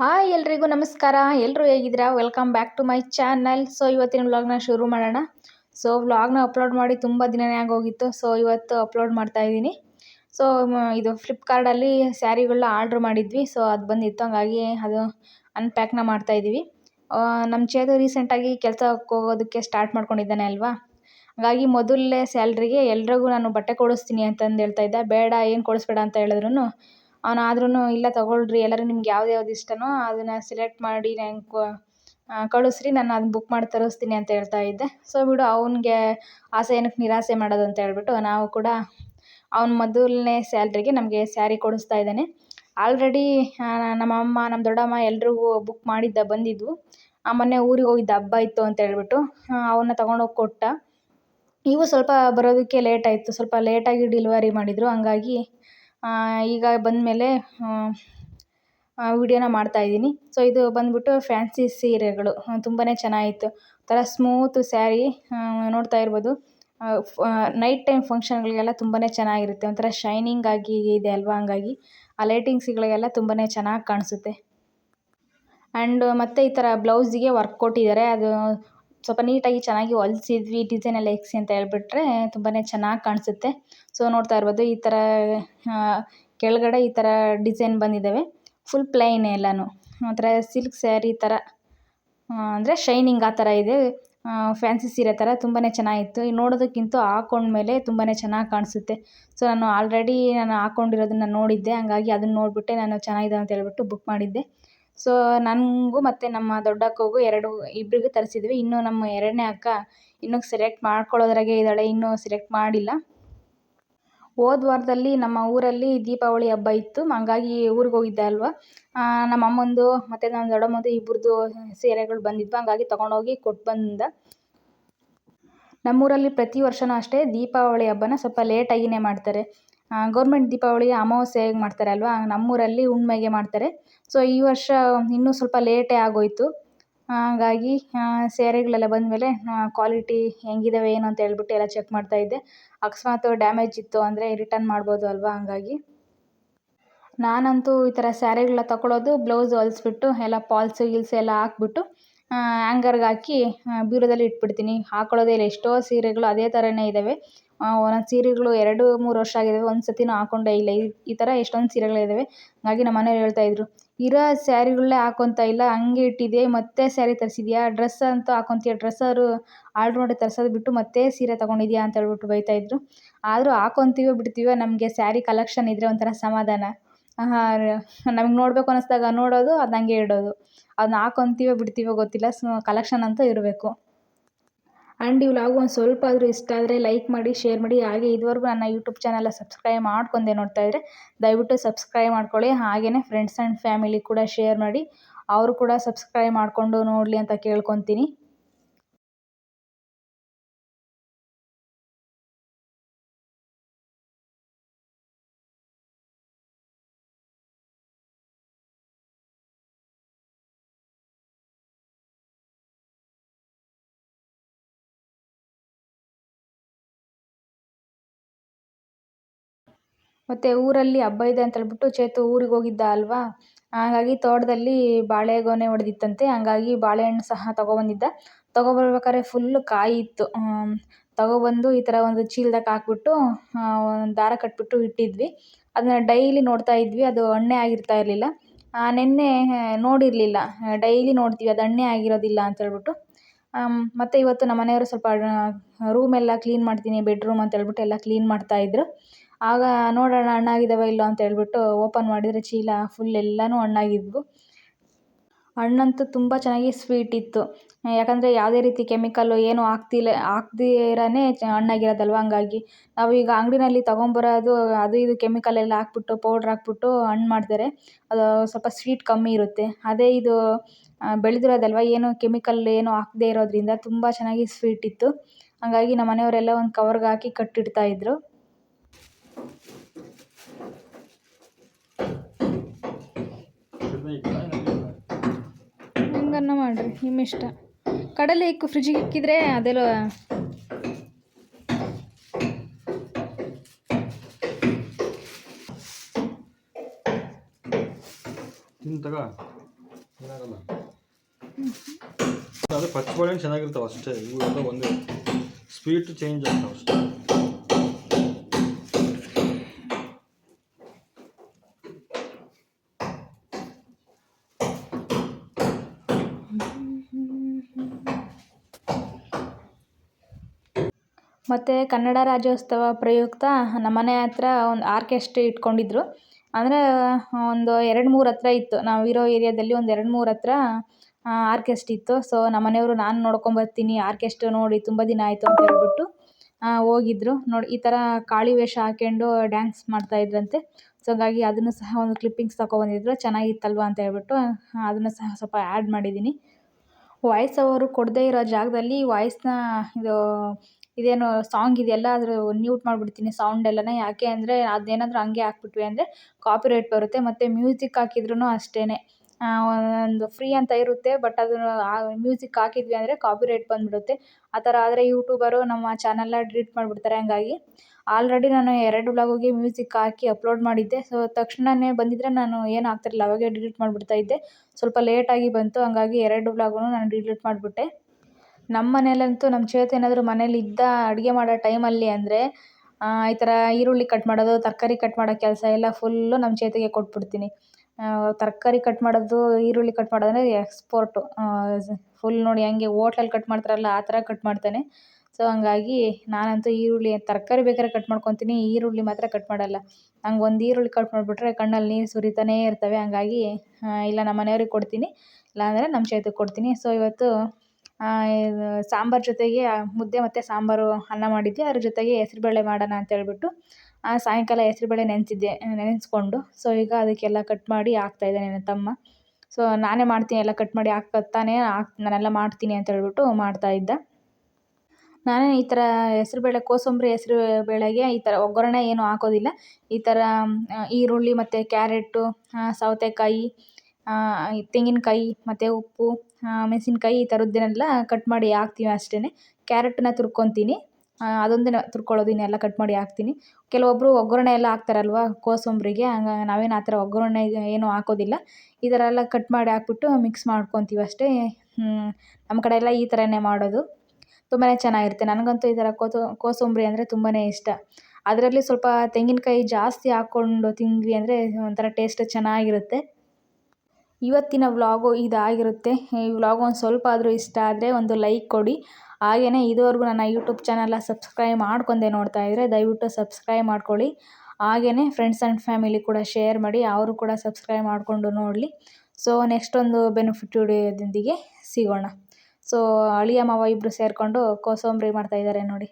Hi ಎಲ್ರಿಗೂ ನಮಸ್ಕಾರ. ಎಲ್ಲರೂ ಹೇಗಿದ್ದೀರಾ? Welcome back to my channel so ಇವತ್ತಿನ ವ್ಲಾಗ್ನ ಶುರು ಮಾಡೋಣ. ಸೊ ವ್ಲಾಗ್ನ ಅಪ್ಲೋಡ್ ಮಾಡಿ ತುಂಬ ದಿನನೇ ಆಗೋಗಿತ್ತು. ಸೊ ಇವತ್ತು ಅಪ್ಲೋಡ್ ಮಾಡ್ತಾ ಇದ್ದೀನಿ. ಸೊ ಇದು ಫ್ಲಿಪ್ಕಾರ್ಟಲ್ಲಿ ಸ್ಯಾರಿಗಳನ್ನ ಆರ್ಡ್ರ್ ಮಾಡಿದ್ವಿ. ಸೊ ಅದು ಬಂದಿತ್ತು. ಹಂಗಾಗಿ ಅದು ಅನ್ಪ್ಯಾಕ್ನ ಮಾಡ್ತಾ ಇದ್ದೀವಿ. ನಮ್ಮ ಚೇತು ರೀಸೆಂಟಾಗಿ ಕೆಲಸಕ್ಕೆ ಹೋಗೋದಕ್ಕೆ ಸ್ಟಾರ್ಟ್ ಮಾಡ್ಕೊಂಡಿದ್ದಾನೆ ಅಲ್ವಾ? ಹಾಗಾಗಿ ಮೊದಲನೇ ಸ್ಯಾಲ್ರಿಗೆ ಎಲ್ರಿಗೂ ನಾನು ಬಟ್ಟೆ ಕೊಡಿಸ್ತೀನಿ ಅಂತಂದು ಹೇಳ್ತಾ ಇದ್ದೆ. ಬೇಡ, ಏನು ಕೊಡಿಸ್ಬೇಡ ಅಂತ ಹೇಳಿದ್ರು ಅವನಾದ್ರೂ ಇಲ್ಲ ತಗೊಳ್ರಿ, ಎಲ್ಲರೂ ನಿಮ್ಗೆ ಯಾವ್ದು ಯಾವ್ದು ಇಷ್ಟನೋ ಅದನ್ನು ಸೆಲೆಕ್ಟ್ ಮಾಡಿ ನಂಗೆ ಕಳಿಸ್ರಿ, ನಾನು ಅದನ್ನ ಬುಕ್ ಮಾಡಿ ತರಿಸ್ತೀನಿ ಅಂತ ಹೇಳ್ತಾ ಇದ್ದೆ. ಸೊ ಬಿಡು, ಅವ್ನಿಗೆ ಆಸೆ ಏನಕ್ಕೆ ನಿರಾಸೆ ಮಾಡೋದು ಅಂತ ಹೇಳ್ಬಿಟ್ಟು ನಾವು ಕೂಡ ಅವ್ನ ಮೊದಲನೇ ಸ್ಯಾಲ್ರಿಗೆ ನಮಗೆ ಸ್ಯಾರಿ ಕೊಡಿಸ್ತಾ ಇದ್ದಾನೆ. ಆಲ್ರೆಡಿ ನಮ್ಮ ಅಮ್ಮ, ನಮ್ಮ ದೊಡ್ಡಮ್ಮ ಎಲ್ರಿಗೂ ಬುಕ್ ಮಾಡಿದ್ದ ಬಂದಿದ್ವು. ಮೊನ್ನೆ ಊರಿಗೆ ಹೋಗಿದ್ದ ಹಬ್ಬ ಇತ್ತು ಅಂತ ಹೇಳ್ಬಿಟ್ಟು ಅವನ್ನ ತಗೊಂಡೋಗಿ ಕೊಟ್ಟ. ಇವು ಸ್ವಲ್ಪ ಬರೋದಕ್ಕೆ ಲೇಟ್ ಆಯಿತು, ಸ್ವಲ್ಪ ಲೇಟಾಗಿ ಡೆಲಿವರಿ ಮಾಡಿದರು, ಹಂಗಾಗಿ ಈಗ ಬಂದಮೇಲೆ ವಿಡಿಯೋನ ಮಾಡ್ತಾಯಿದ್ದೀನಿ ಸೊ ಇದು ಬಂದ್ಬಿಟ್ಟು ಫ್ಯಾನ್ಸಿ ಸೀರೆಗಳು. ತುಂಬಾ ಚೆನ್ನಾಗಿತ್ತು. ಒಂಥರ ಸ್ಮೂತ್ ಸ್ಯಾರಿ ನೋಡ್ತಾ ಇರ್ಬೋದು. ನೈಟ್ ಟೈಮ್ ಫಂಕ್ಷನ್ಗಳಿಗೆಲ್ಲ ತುಂಬಾ ಚೆನ್ನಾಗಿರುತ್ತೆ. ಒಂಥರ ಶೈನಿಂಗ್ ಆಗಿ ಇದೆ ಅಲ್ವಾ? ಹಂಗಾಗಿ ಆ ಲೈಟಿಂಗ್ಸ್ಗಳಿಗೆಲ್ಲ ತುಂಬಾ ಚೆನ್ನಾಗಿ ಕಾಣಿಸುತ್ತೆ. ಆ್ಯಂಡ್ ಮತ್ತು ಈ ಥರ ಬ್ಲೌಸಿಗೆ ವರ್ಕ್ ಕೊಟ್ಟಿದ್ದಾರೆ. ಅದು ಸ್ವಲ್ಪ ನೀಟಾಗಿ ಚೆನ್ನಾಗಿ ಹೊಲಿಸಿದ್ವಿ ಡಿಸೈನ್ ಎಲ್ಲ ಎಕ್ಸಿ ಅಂತ ಹೇಳ್ಬಿಟ್ರೆ ತುಂಬಾ ಚೆನ್ನಾಗಿ ಕಾಣಿಸುತ್ತೆ. ಸೊ ನೋಡ್ತಾ ಇರ್ಬೋದು ಈ ಥರ ಕೆಳಗಡೆ ಈ ಥರ ಡಿಸೈನ್ ಬಂದಿದ್ದಾವೆ ಫುಲ್ ಪ್ಲೈನ್ ಎಲ್ಲನೂ. ಒಂಥರ ಸಿಲ್ಕ್ ಸ್ಯಾರಿ ಥರ ಅಂದರೆ ಶೈನಿಂಗ್ ಆ ಥರ ಇದೆ. ಫ್ಯಾನ್ಸಿ ಸೀರೆ ಥರ ತುಂಬಾ ಚೆನ್ನಾಗಿತ್ತು. ನೋಡೋದಕ್ಕಿಂತ ಹಾಕೊಂಡ್ಮೇಲೆ ತುಂಬಾ ಚೆನ್ನಾಗಿ ಕಾಣಿಸುತ್ತೆ. ಸೊ ನಾನು ಆಲ್ರೆಡಿ ನಾನು ಹಾಕೊಂಡಿರೋದನ್ನ ನೋಡಿದ್ದೆ. ಹಂಗಾಗಿ ಅದನ್ನ ನೋಡಿಬಿಟ್ಟೆ ನಾನು ಚೆನ್ನಾಗಿದೆ ಅಂತ ಹೇಳ್ಬಿಟ್ಟು ಬುಕ್ ಮಾಡಿದ್ದೆ. ಸೊ ನನಗೂ ಮತ್ತು ನಮ್ಮ ದೊಡ್ಡಕ್ಕಗೂ ಎರಡು ಇಬ್ಬರಿಗೂ ತರಿಸಿದ್ವಿ. ಇನ್ನೂ ನಮ್ಮ ಎರಡನೇ ಅಕ್ಕ ಇನ್ನೂ ಸೆಲೆಕ್ಟ್ ಮಾಡ್ಕೊಳ್ಳೋದ್ರಾಗೆ ಇದ್ದಾಳೆ, ಇನ್ನೂ ಸೆಲೆಕ್ಟ್ ಮಾಡಿಲ್ಲ. ಹೋದ ವಾರದಲ್ಲಿ ನಮ್ಮ ಊರಲ್ಲಿ ದೀಪಾವಳಿ ಹಬ್ಬ ಇತ್ತು. ಹಂಗಾಗಿ ಊರಿಗೆ ಹೋಗಿದ್ದೆ ಅಲ್ವಾ? ನಮ್ಮ ಅಮ್ಮಂದು ಮತ್ತು ನಮ್ಮ ದೊಡ್ಡಮ್ಮಂದು ಇಬ್ಬರದು ಸೀರೆಗಳು ಬಂದಿದ್ವು. ಹಂಗಾಗಿ ತೊಗೊಂಡೋಗಿ ಕೊಟ್ಟು ಬಂದ. ನಮ್ಮೂರಲ್ಲಿ ಪ್ರತಿ ವರ್ಷನೂ ಅಷ್ಟೇ ದೀಪಾವಳಿ ಹಬ್ಬನ ಸ್ವಲ್ಪ ಲೇಟಾಗಿಯೇ ಮಾಡ್ತಾರೆ. ಗೌರ್ಮೆಂಟ್ ದೀಪಾವಳಿ ಹೇಗೆ ಮಾಡ್ತಾರೆ ಅಲ್ವಾ? ನಮ್ಮೂರಲ್ಲಿ ಹುಣ್ಮೆಗೆ ಮಾಡ್ತಾರೆ. ಸೊ ಈ ವರ್ಷ ಇನ್ನೂ ಸ್ವಲ್ಪ ಲೇಟೇ ಆಗೋಯಿತು. ಹಾಗಾಗಿ ಸೀರೆಗಳೆಲ್ಲ ಬಂದಮೇಲೆ ಕ್ವಾಲಿಟಿ ಹೆಂಗಿದಾವೆ, ಏನು ಅಂತ ಹೇಳ್ಬಿಟ್ಟು ಎಲ್ಲ ಚೆಕ್ ಮಾಡ್ತಾ ಇದ್ದೆ. ಅಕಸ್ಮಾತ್ ಡ್ಯಾಮೇಜ್ ಇತ್ತು ಅಂದರೆ ರಿಟರ್ನ್ ಮಾಡ್ಬೋದು ಅಲ್ವಾ? ಹಂಗಾಗಿ. ನಾನಂತೂ ಈ ಥರ ಸ್ಯಾರಿಗಳನ್ನ ತಗೊಳ್ಳೋದು ಬ್ಲೌಸ್ ಹೊಲಿಸ್ಬಿಟ್ಟು, ಎಲ್ಲ ಪಾಲ್ಸು ಗಿಲ್ಸು ಎಲ್ಲ ಹಾಕ್ಬಿಟ್ಟು ಹ್ಯಾಂಗರ್ಗೆ ಹಾಕಿ ಬ್ಯೂರೋದಲ್ಲಿ ಇಟ್ಬಿಡ್ತೀನಿ. ಹಾಕೊಳ್ಳೋದೇ ಇಲ್ಲ. ಎಷ್ಟೋ ಸೀರೆಗಳು ಅದೇ ಥರನೇ ಇದ್ದಾವೆ ಒಂದೊಂದು ಸೀರೆಗಳು ಎರಡು ಮೂರು ವರ್ಷ ಆಗಿದ್ದಾವೆ, ಒಂದು ಸತಿನೂ ಹಾಕ್ಕೊಂಡೇ ಇಲ್ಲ. ಈ ಥರ ಎಷ್ಟೊಂದು ಸೀರೆಗಳಿದ್ದಾವೆ ಹಾಗಾಗಿ ನಮ್ಮ ಮನೆಯವ್ರು ಹೇಳ್ತಾಯಿದ್ರು ಇರೋ ಸ್ಯಾರಿಗಳನ್ನೇ ಹಾಕೊತಾ ಇಲ್ಲ, ಹಂಗೆ ಇಟ್ಟಿದ್ದೆ ಮತ್ತೆ ಸ್ಯಾರಿ ತರಿಸಿದ್ಯಾ? ಡ್ರೆಸ್ ಅಂತೂ ಹಾಕ್ಕೊಂತೀಯ ಡ್ರೆಸ್ಸಾದ್ರು ಆರ್ಡ್ರ್ ಮಾಡಿ ತರ್ಸೋದು ಬಿಟ್ಟು ಮತ್ತೆ ಸೀರೆ ತೊಗೊಂಡಿದ್ಯಾ? ಅಂತ ಹೇಳ್ಬಿಟ್ಟು ಬೈತಾಯಿದ್ರು ಆದರೂ ಹಾಕ್ಕೊಂತೀವೋ ಬಿಡ್ತೀವೋ, ನಮಗೆ ಸ್ಯಾರಿ ಕಲೆಕ್ಷನ್ ಇದ್ದರೆ ಒಂಥರ ಸಮಾಧಾನ. ನಮಗೆ ನೋಡಬೇಕು ಅನ್ನಿಸ್ದಾಗ ನೋಡೋದು, ಅದು ಹಂಗೆ ಇಡೋದು. ಅದನ್ನ ಹಾಕ್ಕೊಂತೀವೋ ಬಿಡ್ತೀವೋ ಗೊತ್ತಿಲ್ಲ, ಸೊ, ಕಲೆಕ್ಷನ್ ಅಂತೂ ಇರಬೇಕು. ಆ್ಯಂಡ್ ಈ ವ್ಲಾಗ್ ಒಂದು ಸ್ವಲ್ಪ ಆದರೂ ಇಷ್ಟ ಆದರೆ ಲೈಕ್ ಮಾಡಿ, ಶೇರ್ ಮಾಡಿ. ಹಾಗೆ ಇದುವರೆಗೂ ನನ್ನ ಯೂಟ್ಯೂಬ್ ಚಾನಲ್ ಸಬ್ಸ್ಕ್ರೈಬ್ ಮಾಡ್ಕೊಂಡೆ ನೋಡ್ತಾ ಇದ್ದರೆ ದಯವಿಟ್ಟು ಸಬ್ಸ್ಕ್ರೈಬ್ ಮಾಡ್ಕೊಳ್ಳಿ. ಹಾಗೆಯೇ ಫ್ರೆಂಡ್ಸ್ ಆ್ಯಂಡ್ ಫ್ಯಾಮಿಲಿ ಕೂಡ ಶೇರ್ ಮಾಡಿ, ಅವರು ಕೂಡ ಸಬ್ಸ್ಕ್ರೈಬ್ ಮಾಡಿಕೊಂಡು ನೋಡಲಿ ಅಂತ ಕೇಳ್ಕೊತೀನಿ. ಮತ್ತು ಊರಲ್ಲಿ ಹಬ್ಬ ಇದೆ ಅಂತ ಹೇಳ್ಬಿಟ್ಟು ಚೇತು ಊರಿಗೆ ಹೋಗಿದ್ದ ಅಲ್ವಾ? ಹಾಗಾಗಿ ತೋಟದಲ್ಲಿ ಬಾಳೆಗೊನೆ ಒಡೆದಿತ್ತಂತೆ. ಹಂಗಾಗಿ ಬಾಳೆಹಣ್ಣು ಸಹ ತಗೊಬಂದಿದ್ದ. ತಗೊಬರ್ಬೇಕಾದ್ರೆ ಫುಲ್ಲು ಕಾಯಿ ಇತ್ತು. ತಗೊಬಂದು ಈ ಥರ ಒಂದು ಚೀಲ್ದಾಗ ಹಾಕ್ಬಿಟ್ಟು ದಾರ ಕಟ್ಟಿಬಿಟ್ಟು ಇಟ್ಟಿದ್ವಿ. ಅದನ್ನ ಡೈಲಿ ನೋಡ್ತಾ ಇದ್ವಿ. ಅದು ಹಣ್ಣೆ ಆಗಿರ್ತಾ ಇರಲಿಲ್ಲ. ನಿನ್ನೆ ನೋಡಿರಲಿಲ್ಲ. ಡೈಲಿ ನೋಡ್ತೀವಿ. ಅದು ಹಣ್ಣೆ ಆಗಿರೋದಿಲ್ಲ ಅಂತ ಹೇಳ್ಬಿಟ್ಟು. ಮತ್ತು ಇವತ್ತು ನಮ್ಮ ಮನೆಯವರು ಸ್ವಲ್ಪ ರೂಮೆಲ್ಲ ಕ್ಲೀನ್ ಮಾಡ್ತೀನಿ ಬೆಡ್ರೂಮ್ ಅಂತ ಹೇಳ್ಬಿಟ್ಟು ಎಲ್ಲ ಕ್ಲೀನ್ ಮಾಡ್ತಾಯಿದ್ರು ಆಗ ನೋಡೋಣ ಹಣ್ಣಾಗಿದ್ದಾವೆ ಇಲ್ಲೋ ಅಂತ ಹೇಳ್ಬಿಟ್ಟು ಓಪನ್ ಮಾಡಿದರೆ ಚೀಲ ಫುಲ್ ಎಲ್ಲನೂ ಹಣ್ಣಾಗಿದ್ವು ಹಣ್ಣಂತೂ ತುಂಬ ಚೆನ್ನಾಗಿ ಸ್ವೀಟ್ ಇತ್ತು. ಯಾಕಂದರೆ ಯಾವುದೇ ರೀತಿ ಕೆಮಿಕಲ್ಲು ಏನೂ ಹಾಕ್ತಿಲ್ಲ ಹಾಕ್ದಿರನೇ ಹಣ್ಣಾಗಿರೋದಲ್ವ ಹಂಗಾಗಿ ನಾವು ಈಗ ಅಂಗಡಿನಲ್ಲಿ ತೊಗೊಂಬರೋದು, ಅದು ಇದು ಕೆಮಿಕಲ್ ಎಲ್ಲ ಹಾಕ್ಬಿಟ್ಟು ಪೌಡ್ರ್ ಹಾಕ್ಬಿಟ್ಟು ಹಣ್ಣು ಮಾಡ್ತಾರೆ. ಅದು ಸ್ವಲ್ಪ ಸ್ವೀಟ್ ಕಮ್ಮಿ ಇರುತ್ತೆ. ಅದೇ ಇದು ಬೆಳೆದಿರೋದಲ್ವ? ಏನು ಕೆಮಿಕಲ್ ಏನು ಹಾಕ್ದೇ ಇರೋದ್ರಿಂದ ತುಂಬ ಚೆನ್ನಾಗಿ ಸ್ವೀಟ್ ಇತ್ತು. ಹಾಗಾಗಿ ನಮ್ಮ ಮನೆಯವರೆಲ್ಲ ಒಂದು ಕವರ್ಗೆ ಹಾಕಿ ಕಟ್ಟಿಡ್ತಾಯಿದ್ರು ಹೆಂಗನ್ನ ಮಾಡಿರಿ ನಿಮ್ಮ ಇಷ್ಟ. ಕಡಲೆ ಇಕ್ಕು ಫ್ರಿಜ್ಜಿಗೆ ಇಕ್ಕಿದ್ರೆ ಅದೆಲ್ಲ ತಿನ್ ತಗೋ. ಏನಾಗಲ್ಲ. ಅದು ಪಚ್ಚಬಾಳೆಹಣ್ಣು ಚೆನ್ನಾಗಿರ್ತಾವೆ ಅಷ್ಟೇ, ಇವು ಎಲ್ಲ ಒಂದೇ. ಸ್ವೀಟ್ ಚೇಂಜ್ ಆಗ್ತಾವೆ ಅಷ್ಟೇ. ಮತ್ತು ಕನ್ನಡ ರಾಜ್ಯೋತ್ಸವ ಪ್ರಯುಕ್ತ ನಮ್ಮ ಮನೆ ಹತ್ರ ಒಂದು ಆರ್ಕೆಸ್ಟ್ ಇಟ್ಕೊಂಡಿದ್ರು. ಅಂದರೆ, ಒಂದು ಎರಡು ಮೂರು ಹತ್ರ ಇತ್ತು. ನಾವಿರೋ ಏರಿಯಾದಲ್ಲಿ ಒಂದು ಎರಡು ಮೂರು ಹತ್ರ ಆರ್ಕೆಸ್ಟ್ ಇತ್ತು. ಸೊ ನಮ್ಮನೆಯವರು ನಾನು ನೋಡ್ಕೊಂಬರ್ತೀನಿ ಆರ್ಕೆಸ್ಟ್ ನೋಡಿ, ತುಂಬ ದಿನ ಆಯಿತು ಅಂತ ಹೇಳ್ಬಿಟ್ಟು ಹೋಗಿದ್ರು. ನೋಡಿ, ಈ ಥರ ಕಾಳಿ ವೇಷ ಹಾಕ್ಕೊಂಡು ಡ್ಯಾನ್ಸ್ ಮಾಡ್ತಾಯಿದ್ರಂತೆ ಸೊ ಹಾಗಾಗಿ ಅದನ್ನು ಸಹ ಒಂದು ಕ್ಲಿಪ್ಪಿಂಗ್ಸ್ ತಗೊಬಂದಿದ್ರು ಚೆನ್ನಾಗಿತ್ತಲ್ವ ಅಂತ ಹೇಳ್ಬಿಟ್ಟು ಅದನ್ನು ಸಹ ಸ್ವಲ್ಪ ಆ್ಯಡ್ ಮಾಡಿದ್ದೀನಿ. ವಾಯ್ಸ್ ಅವರು ಕೊಡದೇ ಇರೋ ಜಾಗದಲ್ಲಿ ವಾಯ್ಸ್ನ ಇದು ಇದೇನು ಸಾಂಗ್ ಇದೆಯಲ್ಲ ಅದ್ರ ಮ್ಯೂಟ್ ಮಾಡಿಬಿಡ್ತೀನಿ ಸೌಂಡ್ ಎಲ್ಲನೇ. ಯಾಕೆ ಅಂದರೆ ಅದೇನಾದರೂ ಹಂಗೆ ಹಾಕ್ಬಿಟ್ವಿ ಅಂದರೆ ಕಾಪಿರೈಟ್ ಬರುತ್ತೆ ಮತ್ತು ಮ್ಯೂಸಿಕ್ ಹಾಕಿದ್ರೂ ಅಷ್ಟೇ ಒಂದು ಫ್ರೀ ಅಂತ ಇರುತ್ತೆ ಬಟ್ ಅದು ಮ್ಯೂಸಿಕ್ ಹಾಕಿದ್ವಿ ಅಂದರೆ ಕಾಪಿರೈಟ್ ಬಂದುಬಿಡುತ್ತೆ. ಆ ಥರ ಆದರೆ ಯೂಟ್ಯೂಬರು ನಮ್ಮ ಚಾನಲ್ನ ಡಿಲೀಟ್ ಮಾಡಿಬಿಡ್ತಾರೆ ಹಂಗಾಗಿ. ಆಲ್ರೆಡಿ ನಾನು ಎರಡು ವ್ಲಾಗಿಗೆ ಮ್ಯೂಸಿಕ್ ಹಾಕಿ ಅಪ್ಲೋಡ್ ಮಾಡಿದ್ದೆ. ಸೊ ತಕ್ಷಣವೇ ಬಂದಿದ್ದರೆ ನಾನು ಏನು ಆಗ್ತಿರಲಿಲ್ಲ, ಅವಾಗೇ ಡಿಲೀಟ್ ಮಾಡಿಬಿಡ್ತಾ ಇದ್ದೆ. ಸ್ವಲ್ಪ ಲೇಟಾಗಿ ಬಂತು, ಹಂಗಾಗಿ ಎರಡು ವ್ಲಾಗನ್ನು ನಾನು ಡಿಲೀಟ್ ಮಾಡಿಬಿಟ್ಟೆ. ನಮ್ಮ ಮನೆಯಲ್ಲಂತೂ ನಮ್ಮ ಚೇತು ಏನಾದರೂ ಮನೇಲಿ ಇದ್ದ ಅಡುಗೆ ಮಾಡೋ ಟೈಮಲ್ಲಿ ಅಂದರೆ ಈ ಥರ ಈರುಳ್ಳಿ ಕಟ್ ಮಾಡೋದು, ತರಕಾರಿ ಕಟ್ ಮಾಡೋ ಕೆಲಸ ಎಲ್ಲ ಫುಲ್ಲು ನಮ್ಮ ಚೇತಿಗೆ ಕೊಟ್ಬಿಡ್ತೀನಿ. ತರಕಾರಿ ಕಟ್ ಮಾಡೋದು, ಈರುಳ್ಳಿ ಕಟ್ ಮಾಡೋದಂದರೆ ಎಕ್ಸ್ಪೋರ್ಟ್ ಫುಲ್ ನೋಡಿ ಹಂಗೆ ಹೋಟ್ಲಲ್ಲಿ ಕಟ್ ಮಾಡ್ತಾರಲ್ಲ ಆ ಥರ ಕಟ್ ಮಾಡ್ತಾನೆ. ಸೊ ಹಂಗಾಗಿ ನಾನಂತೂ ಈರುಳ್ಳಿ, ತರಕಾರಿ ಬೇಕಾದ್ರೆ ಕಟ್ ಮಾಡ್ಕೊತೀನಿ, ಈರುಳ್ಳಿ ಮಾತ್ರ ಕಟ್ ಮಾಡೋಲ್ಲ. ನಂಗೆ ಒಂದು ಈರುಳ್ಳಿ ಕಟ್ ಮಾಡಿಬಿಟ್ರೆ ಕಣ್ಣಲ್ಲಿ ನೀರು ಸುರಿತಾನೇ ಇರ್ತವೆ, ಹಂಗಾಗಿ ಇಲ್ಲ ನಮ್ಮ ಮನೆಯವ್ರಿಗೆ ಕೊಡ್ತೀನಿ, ಇಲ್ಲಾಂದರೆ ನಮ್ಮ ಚೇತಿಗೆ ಕೊಡ್ತೀನಿ. ಸೊ ಇವತ್ತು ಇದು ಸಾಂಬಾರು ಜೊತೆಗೆ ಮುದ್ದೆ ಮತ್ತು ಸಾಂಬಾರು ಅನ್ನ ಮಾಡಿದ್ದೆ ಅದ್ರ ಜೊತೆಗೆ ಹೆಸ್ರುಬೇಳೆ ಮಾಡೋಣ ಅಂತ ಹೇಳ್ಬಿಟ್ಟು ಸಾಯಂಕಾಲ ಹೆಸ್ರುಬೇಳೆ ನೆನೆಸಿದ್ದೆ, ನೆನೆಸ್ಕೊಂಡು. ಸೊ ಈಗ ಅದಕ್ಕೆಲ್ಲ ಕಟ್ ಮಾಡಿ ಹಾಕ್ತಾಯಿದ್ದಾನೆ ನನ್ನ ತಮ್ಮ. ಸೊ ನಾನೇ ಮಾಡ್ತೀನಿ, ಎಲ್ಲ ಕಟ್ ಮಾಡಿ ಹಾಕ್ತಾನೆ, ಹಾಕ್, ನಾನೆಲ್ಲ ಮಾಡ್ತೀನಿ ಅಂತ ಹೇಳ್ಬಿಟ್ಟು ಮಾಡ್ತಾಯಿದ್ದ ನಾನೇ ಈ ಥರ ಹೆಸ್ರುಬೇಳೆ, ಕೋಸಂಬರಿ ಹೆಸ್ರು ಬೇಳೆಗೆ ಈ ಥರ ಒಗ್ಗರಣೆ ಏನು ಹಾಕೋದಿಲ್ಲ. ಈ ಥರ ಈರುಳ್ಳಿ ಮತ್ತು ಕ್ಯಾರೆಟು ಸೌತೆಕಾಯಿ ತೆಂಗಿನಕಾಯಿ ಮತ್ತು ಉಪ್ಪು ಮೆಣಸಿನ್ಕಾಯಿ ಈ ಥರದ್ದನ್ನೆಲ್ಲ ಕಟ್ ಮಾಡಿ ಹಾಕ್ತೀವಿ ಅಷ್ಟೇ ಕ್ಯಾರೆಟನ್ನ ತುರ್ಕೊತೀನಿ. ಅದೊಂದೇ ತುರ್ಕೊಳ್ಳೋದು ಇನ್ನೆಲ್ಲ ಕಟ್ ಮಾಡಿ ಹಾಕ್ತೀನಿ. ಕೆಲವೊಬ್ಬರು ಒಗ್ಗರಣೆ ಎಲ್ಲ ಹಾಕ್ತಾರಲ್ವ ಕೋಸಂಬರಿಗೆ ಹಂಗ ನಾವೇನು ಆ ಥರ ಒಗ್ಗರಣೆ ಏನು ಹಾಕೋದಿಲ್ಲ. ಈ ಥರ ಎಲ್ಲ ಕಟ್ ಮಾಡಿ ಹಾಕ್ಬಿಟ್ಟು ಮಿಕ್ಸ್ ಮಾಡ್ಕೊತೀವಿ ಅಷ್ಟೇ. ನಮ್ಮ ಕಡೆ ಎಲ್ಲ ಈ ಥರನೇ ಮಾಡೋದು. ತುಂಬಾ ಚೆನ್ನಾಗಿರುತ್ತೆ. ನನಗಂತೂ ಈ ಥರ ಕೋತು ಕೋಸಂಬರಿ ಅಂದರೆ ತುಂಬಾ ಇಷ್ಟ. ಅದರಲ್ಲಿ ಸ್ವಲ್ಪ ತೆಂಗಿನಕಾಯಿ ಜಾಸ್ತಿ ಹಾಕ್ಕೊಂಡು ತಿಂದ್ವಿ ಅಂದರೆ ಒಂಥರ ಟೇಸ್ಟ್ ಚೆನ್ನಾಗಿರುತ್ತೆ. ಇವತ್ತಿನ ವ್ಲಾಗು ಇದಾಗಿರುತ್ತೆ. ಈ ವ್ಲಾಗ್ ಒಂದು ಸ್ವಲ್ಪ ಆದರೂ ಇಷ್ಟ ಆದರೆ ಒಂದು ಲೈಕ್ ಕೊಡಿ. ಹಾಗೆಯೇ ಇದುವರೆಗೂ ನನ್ನ ಯೂಟ್ಯೂಬ್ ಚಾನಲ್ನ ಸಬ್ಸ್ಕ್ರೈಬ್ ಮಾಡ್ಕೊಂಡೆ ನೋಡ್ತಾ ಇದ್ದರೆ ದಯವಿಟ್ಟು ಸಬ್ಸ್ಕ್ರೈಬ್ ಮಾಡ್ಕೊಳ್ಳಿ. ಹಾಗೆಯೇ ಫ್ರೆಂಡ್ಸ್ ಆ್ಯಂಡ್ ಫ್ಯಾಮಿಲಿ ಕೂಡ ಶೇರ್ ಮಾಡಿ ಅವರು ಕೂಡ ಸಬ್ಸ್ಕ್ರೈಬ್ ಮಾಡಿಕೊಂಡು ನೋಡಲಿ. ಸೊ ನೆಕ್ಸ್ಟ್ ಒಂದು ಬೆನಿಫಿಟ್ ವಿಡಿಯೋದೊಂದಿಗೆ ಸಿಗೋಣ. ಸೊ ಅಳಿಯ ಮಾವ ಇಬ್ಬರು ಸೇರಿಕೊಂಡು ಕೋಸಂಬರಿ ಮಾಡ್ತಾಯಿದ್ದಾರೆ ನೋಡಿ.